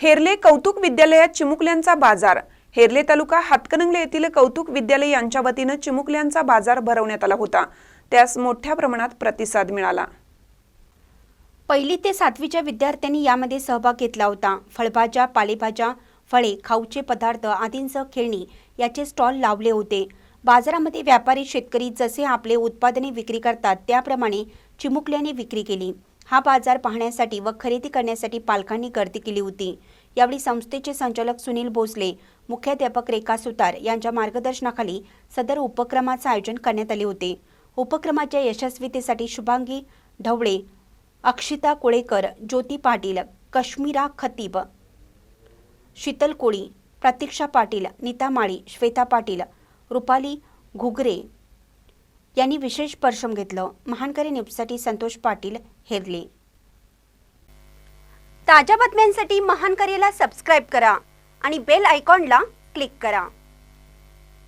हेरले कौतुक विद्यालयात चिमुकल्यांचा बाजार. हेरले तालुका हातकणंगले येथील कौतुक विद्यालय यांच्या वतीनं चिमुकल्यांचा बाजार भरवण्यात आला होता. त्यास मोठ्या प्रमाणात प्रतिसाद मिळाला. पहिली ते सातवीच्या विद्यार्थ्यांनी यामध्ये सहभाग घेतला होता. फळभाज्या पालेभाज्या फळे खाऊचे पदार्थ आदींसह खेळणी याचे स्टॉल लावले होते. बाजारामध्ये व्यापारी शेतकरी जसे आपले उत्पादने विक्री करतात त्याप्रमाणे चिमुकल्याने विक्री केली. हा बाजार पाहण्यासाठी व खरेदी करण्यासाठी पालकांनी गर्दी केली होती. यावेळी संस्थेचे संचालक सुनील भोसले मुख्याध्यापक रेखा सुतार यांच्या मार्गदर्शनाखाली सदर उपक्रमाचे आयोजन करण्यात आले होते. उपक्रमाच्या यशस्वीतेसाठी शुभांगी ढवळे अक्षिता कोळेकर ज्योती पाटील कश्मीरा खतीब शीतल कोळी प्रतीक्षा पाटील नीता माळी श्वेता पाटील रुपाली घुगरे यांनी विशेष परिश्रम घेतलं. महानकरी न्यूजसाठी संतोष पाटील हेरले. ताज्या बातम्यांसाठी महानकरीला सबस्क्राईब करा आणि बेल आयकॉनला क्लिक करा.